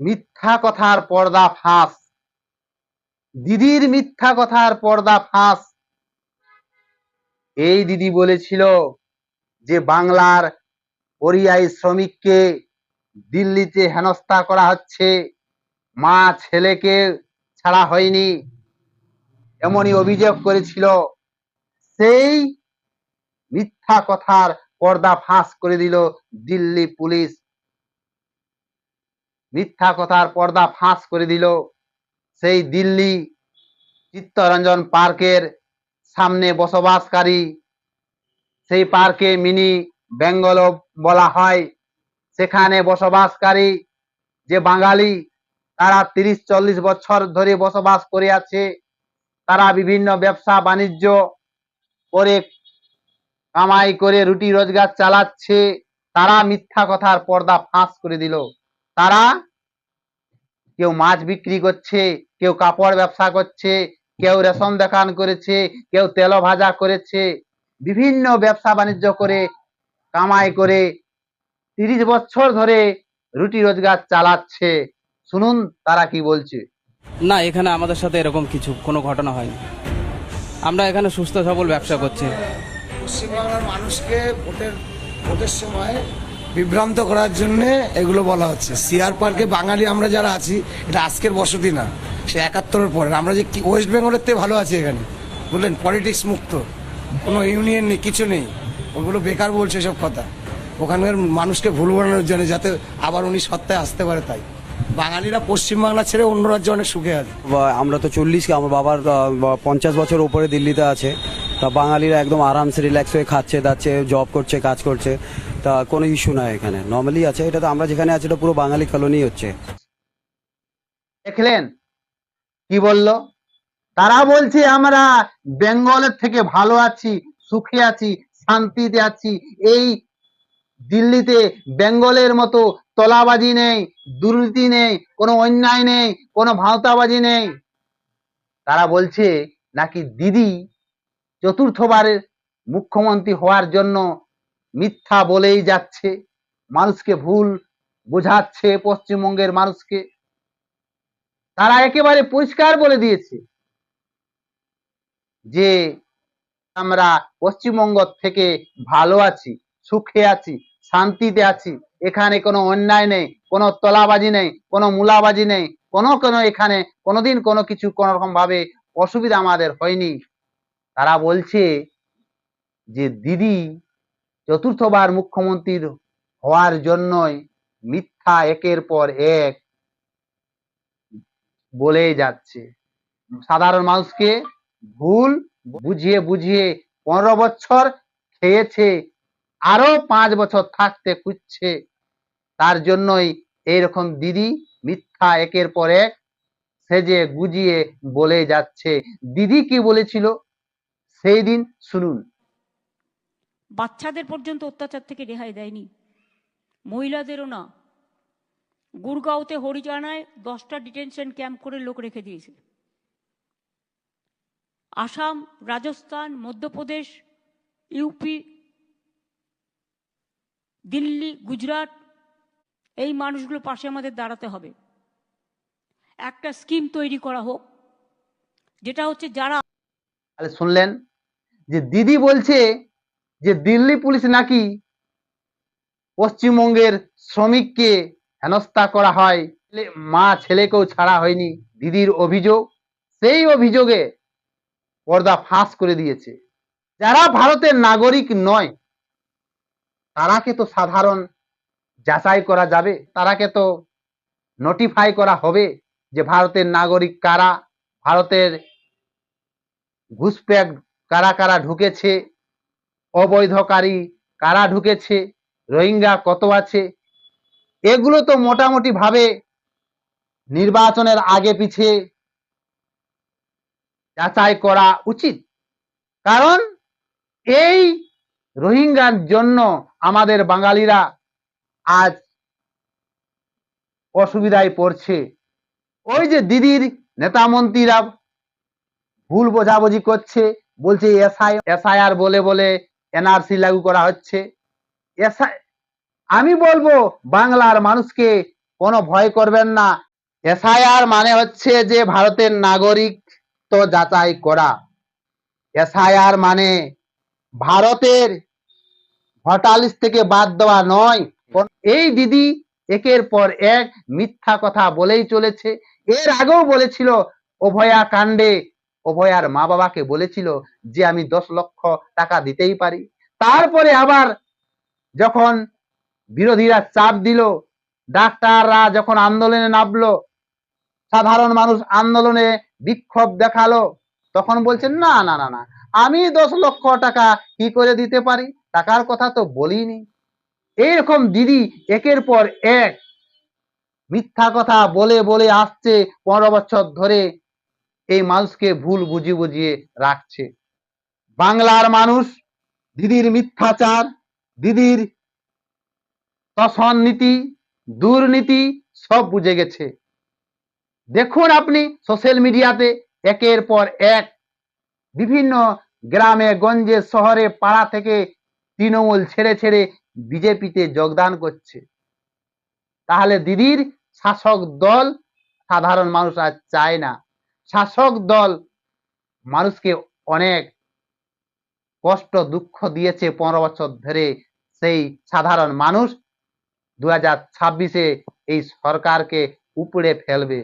মিথ্যা কথার পর্দা ফাঁস। দিদির মিথ্যা কথার পর্দা ফাঁস। এই দিদি বলেছিল যে বাংলার পরিযায়ী শ্রমিককে দিল্লিতে হেনস্থা করা হচ্ছে। মা ছেলেকে ছাড়া হয়নি। এমনই অভিযোগ করেছিল। সেই মিথ্যা কথার পর্দা ফাঁস করে দিল দিল্লি পুলিশ। মিথ্যা কথার পর্দা ফাঁস করে দিল। সেই দিল্লি চিত্তরঞ্জন পার্কের সামনে বসবাসকারী, সেই পার্কে মিনি বেঙ্গল বলা হয়। সেখানে বসবাসকারী যে বাঙালি, তারা তিরিশ, চল্লিশ বছর ধরে বসবাস করে আছে। তারা বিভিন্ন ব্যবসা, বাণিজ্য করে কামাই করে রুটি রোজগার চালাচ্ছে। তারা মিথ্যা কথার পর্দা ফাঁস করে দিল। তারা কেউ মাছ বিক্রি করছে কেউ কাপড় ব্যবসা করছে কেউ রেশন দোকান করেছে কেউ তেল ভাজা করেছে। বিভিন্ন ব্যবসা বাণিজ্য করে কামাই করে তিরিশ বছর ধরে রুটি রোজগার চালাচ্ছে। শুনুন তারা কি বলছে। না এখানে আমাদের সাথে এরকম কিছু কোনো ঘটনা হয়নি। আমরা এখানে সুস্থ সবল ব্যবসা করছি। পশ্চিমবাংলার মানুষকে ভোটের ভোটের সময় বিভ্রান্ত করার জন্য এগুলো বলা হচ্ছে। সিআর পার্কে বাঙালি আমরা যারা আছি, এটা আজকের বসতি না, সে একাত্তরের পরে। আমরা যে ওয়েস্ট বেঙ্গলের থেকে ভালো আছি এখানে বললেন পলিটিক্স মুক্ত। কোনো ইউনিয়ন নেই, কিছু নেই। ওগুলো বেকার বলছে সব কথা। ওখানকার মানুষকে ভুল বানানোর জন্য যাতে আবার উনি সত্তায় আসতে পারে তাই। বাঙালিরা পশ্চিমবাংলা ছেড়ে অন্য রাজ্যে অনেক সুখে আছে। আমরা তো চল্লিশ আমার বাবার পঞ্চাশ বছর উপরে দিল্লিতে আছে। তা বাঙালিরা একদম আরামসে রিল্যাক্স হয়ে খাচ্ছে, দাচ্ছে জব করছে, কাজ করছে। তা কোনো ইস্যু নাই এখানে। নর্মালি আছে, এটা তো আমরা যেখানে আছি, এটা পুরো বাঙালি কলোনি হচ্ছে। দেখলেন? কি বলল? তারা বলছে, আমরা বেঙ্গলের থেকে ভালো আছি, সুখে আছি, শান্তিতে আছি। এই দিল্লিতে বেঙ্গলের মতো তলাবাজি নেই, দুর্নীতি নেই, কোনো অন্যায় নেই, কোনো ভাওতাবাজি নেই। তারা বলছে, নাকি দিদি চতুর্থবারের মুখ্যমন্ত্রী হওয়ার জন্য মিথ্যা বলেই যাচ্ছে। মানুষকে ভুল বোঝাচ্ছে পশ্চিমবঙ্গের মানুষকে। তারা একেবারে পরিষ্কার বলে দিয়েছে যে আমরা পশ্চিমবঙ্গ থেকে ভালো আছি, সুখে আছি, শান্তিতে আছি। এখানে কোনো অন্যায় নেই, কোনো তলাবাজি নেই, কোনো মূলাবাজি নেই, কোনো কোনো এখানে কোনোদিন কোনো কিছু কোনো রকম ভাবে অসুবিধা আমাদের হয়নি। তারা বলছে যে দিদি চতুর্থবার মুখ্যমন্ত্রীর হওয়ার জন্যই মিথ্যা একের পর এক বলেই যাচ্ছে। সাধারণ মানুষকে ভুল বুঝিয়ে বুঝিয়ে পনেরো বছর খেয়েছে আরও পাঁচ বছর থাকতে খুঁজছে, তার জন্যই এইরকম দিদি মিথ্যা একের পর এক সেজে গুজিয়ে বলে যাচ্ছে। দিদি কি বলেছিল? সেই দিন শুনুন। বাচ্চাদের পর্যন্ত অত্যাচার থেকে রেহাই দেয়নি। মহিলাদেরও না। গুরগাঁওতে হরিজানায় দশটা ডিটেনশন ক্যাম্প করে লোক রেখে দিয়েছে। আসাম, রাজস্থান, মধ্যপ্রদেশ, ইউপি, দিল্লি, গুজরাট, এই মানুষগুলো পাশে আমাদের দাঁড়াতে হবে। একটা স্কিম তৈরি করা হোক, যেটা হচ্ছে যারা শুনলেন, যে দিদি বলছে যে দিল্লি পুলিশ নাকি পশ্চিমবঙ্গের শ্রমিককে হেনস্থা করা হয় মা ছেলেকেও ছাড়া হয়নি, দিদির অভিযোগ, সেই অভিযোগে পর্দা ফাঁস করে দিয়েছে। যারা ভারতের নাগরিক নয়, তারাকে তো সাধারণ যাচাই করা যাবে, তারাকে তো নোটিফাই করা হবে যে ভারতের নাগরিক কারা, ভারতের ঘুষপ্যাক কারা কারা ঢুকেছে অবৈধকারী, কারা ঢুকেছে, রোহিঙ্গা কত আছে? এগুলো তো মোটামুটি ভাবে নির্বাচনের আগে পিছে যাচাই করা উচিত। কারণ এই রোহিঙ্গার জন্য আমাদের বাঙালিরা আজ অসুবিধায় পড়ছে। ওই যে দিদির নেতা মন্ত্রীরা ভুল বোঝাবুঝি করছে, বলছে এসআই, এসআইআর বলে বলে এনআরসি লাগু করা হচ্ছে। আমি বলব, বাংলার মানুষকে কোনো ভয় করবেন না। এসআইআর মানে হচ্ছে যে ভারতের নাগরিক তো যাচাই করা। এসআইআর মানে ভারতের ভোটার থেকে বাদ দেওয়া নয়। এই দিদি একের পর এক মিথ্যা কথা বলেই চলেছে। এর আগেও বলেছিল অভয়া কাণ্ডে অভয়ার মা বাবাকে বলেছিল যে আমি দশ লক্ষ টাকা দিতেই পারি। তারপরে আবার যখন বিরোধীরা চাপ দিল, ডাক্তাররা যখন আন্দোলনে নামলো, সাধারণ মানুষ আন্দোলনে বিক্ষোভ দেখাল, তখন বলছেন না না না না, আমি দশ লক্ষ টাকা কি করে দিতে পারি? টাকার কথা তো বলিনি। এইরকম দিদি একের পর এক মিথ্যা কথা বলে বলে আসছে পনেরো বছর ধরে। এই মানুষকে ভুল বুঝিয়ে বুঝিয়ে রাখছে। বাংলার মানুষ দিদির মিথ্যাচার, দিদির তসন নীতি দুর্নীতি সব বুঝে গেছে। দেখুন আপনি সোশ্যাল মিডিয়াতে একের পর এক বিভিন্ন গ্রামে, গঞ্জে, শহরে, পাড়া থেকে তৃণমূল ছেড়ে ছেড়ে বিজেপিতে যোগদান করছে। তাহলে দিদির শাসক দল সাধারণ মানুষ আর চায় না। শাসক দল মানুষকে অনেক কষ্ট, দুঃখ দিয়েছে পনেরো বছর ধরে। সেই সাধারণ মানুষ দু হাজার ছাব্বিশে এই সরকারকে উপড়ে ফেলবে।